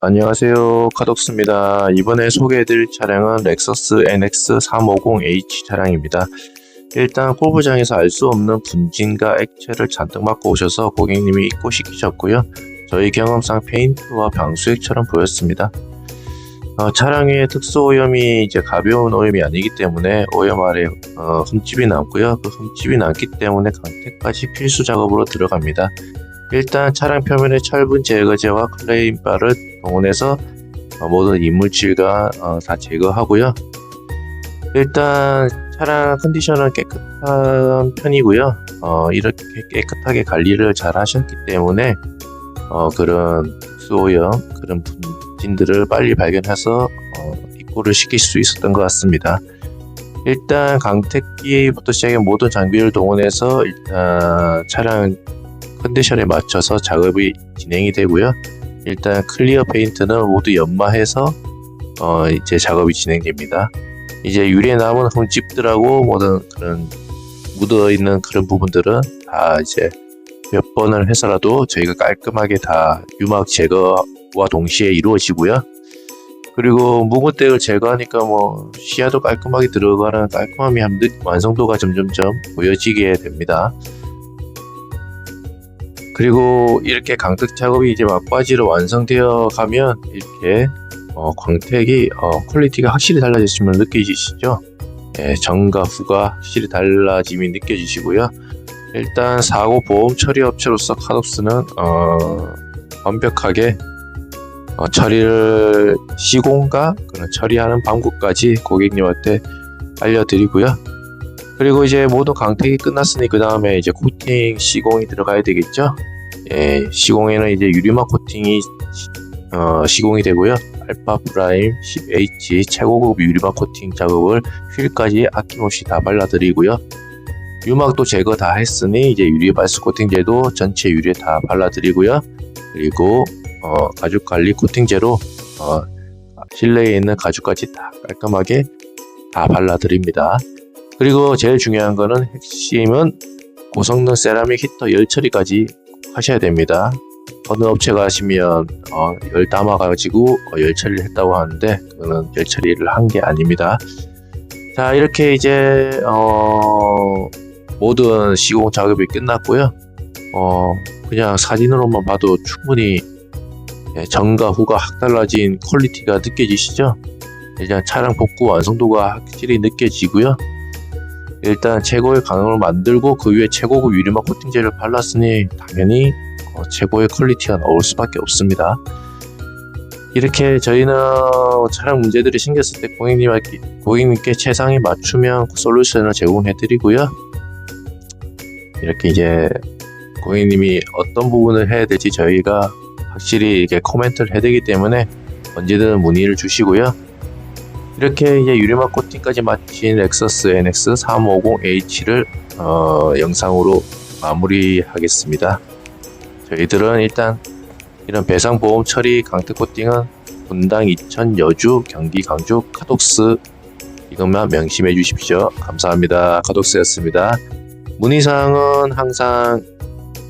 안녕하세요. 카독스입니다. 이번에 소개해드릴 차량은 렉서스 NX350H 차량입니다. 일단 골프장에서 알 수 없는 분진과 액체를 잔뜩 맞고 오셔서 고객님이 입고 시키셨고요. 저희 경험상 페인트와 방수액처럼 보였습니다. 어, 차량의 특수 오염이 이제 가벼운 오염이 아니기 때문에 오염 아래 어, 흠집이 남고요. 그 흠집이 남기 때문에 강태까지 필수 작업으로 들어갑니다. 일단 차량 표면에 철분 제거제와 클레임 바를 동원해서 어, 모든 이물질과 어, 다 제거하고요. 일단 차량 컨디션은 깨끗한 편이고요. 어, 이렇게 깨끗하게 관리를 잘 하셨기 때문에 어, 그런 수오염, 그런 분진들을 빨리 발견해서 어, 입고를 시킬 수 있었던 것 같습니다. 일단 강택기부터 시작해 모든 장비를 동원해서 일단 차량 컨디션에 맞춰서 작업이 진행이 되고요. 일단 클리어 페인트는 모두 연마해서 어 이제 작업이 진행됩니다. 이제 유리에 남은 흠집들하고 모든 그런 묻어 있는 그런 부분들은 다 이제 몇 번을 해서라도 저희가 깔끔하게 다 유막 제거와 동시에 이루어지고요. 그리고 묵은때를 제거하니까 뭐 시야도 깔끔하게 들어가는 깔끔함이 한 느- 완성도가 점점점 보여지게 됩니다. 그리고 이렇게 강택 작업이 이제 막바지로 완성되어 가면 이렇게 어, 광택이 어, 퀄리티가 확실히 달라졌음을 느껴지시죠? 예, 전과 후가 확실히 달라짐이 느껴지시고요. 일단 사고 보험 처리 업체로서 카독스는 어, 완벽하게 어, 처리를 시공과 그런 처리하는 방법까지 고객님한테 알려드리고요. 그리고 이제 모든 강택이 끝났으니 그 다음에 이제 코팅 시공이 들어가야 되겠죠. 예, 시공에는 이제 유리막 코팅이 시- 어, 시공이 되고요. 알파 프라임 10H 최고급 유리막 코팅 작업을 휠까지 아낌없이 다 발라드리고요. 유막도 제거 다 했으니 이제 유리 발스 코팅제도 전체 유리에 다 발라드리고요. 그리고 어, 가죽 관리 코팅제로 어, 실내에 있는 가죽까지 다 깔끔하게 다 발라드립니다. 그리고 제일 중요한 거는 핵심은 고성능 세라믹 히터 열 처리까지 하셔야 됩니다. 어느 업체 가시면 어, 열 담아가지고 어, 열 처리를 했다고 하는데 그거는 열 처리를 한 게 아닙니다. 자 이렇게 이제 어, 모든 시공 작업이 끝났고요. 어, 그냥 사진으로만 봐도 충분히 예, 전과 후가 확 달라진 퀄리티가 느껴지시죠? 일단 차량 복구 완성도가 확실히 느껴지고요. 일단 최고의 강을 만들고 그 위에 최고급 유리막 코팅제를 발랐으니 당연히 어, 최고의 퀄리티가 나올 수밖에 없습니다. 이렇게 저희는 차량 문제들이 생겼을 때 고객님께, 고객님께 맞추면 그 솔루션을 제공해 드리고요. 이렇게 이제 고객님이 어떤 부분을 해야 될지 저희가 확실히 이렇게 코멘트를 해드리기 때문에 언제든 문의를 주시고요. 이렇게 이제 유리막 코팅까지 마친 렉서스 NX 350H를 어, 영상으로 마무리하겠습니다. 저희들은 일단 이런 배상보험 처리 강태 코팅은 분당 이천 여주 경기 강주 카독스 이것만 명심해 주십시오. 감사합니다. 카독스였습니다. 문의사항은 항상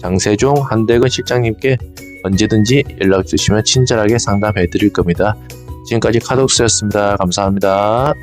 장세종 한대근 실장님께 언제든지 연락 주시면 친절하게 상담해 드릴 겁니다. 지금까지 카독스였습니다. 감사합니다.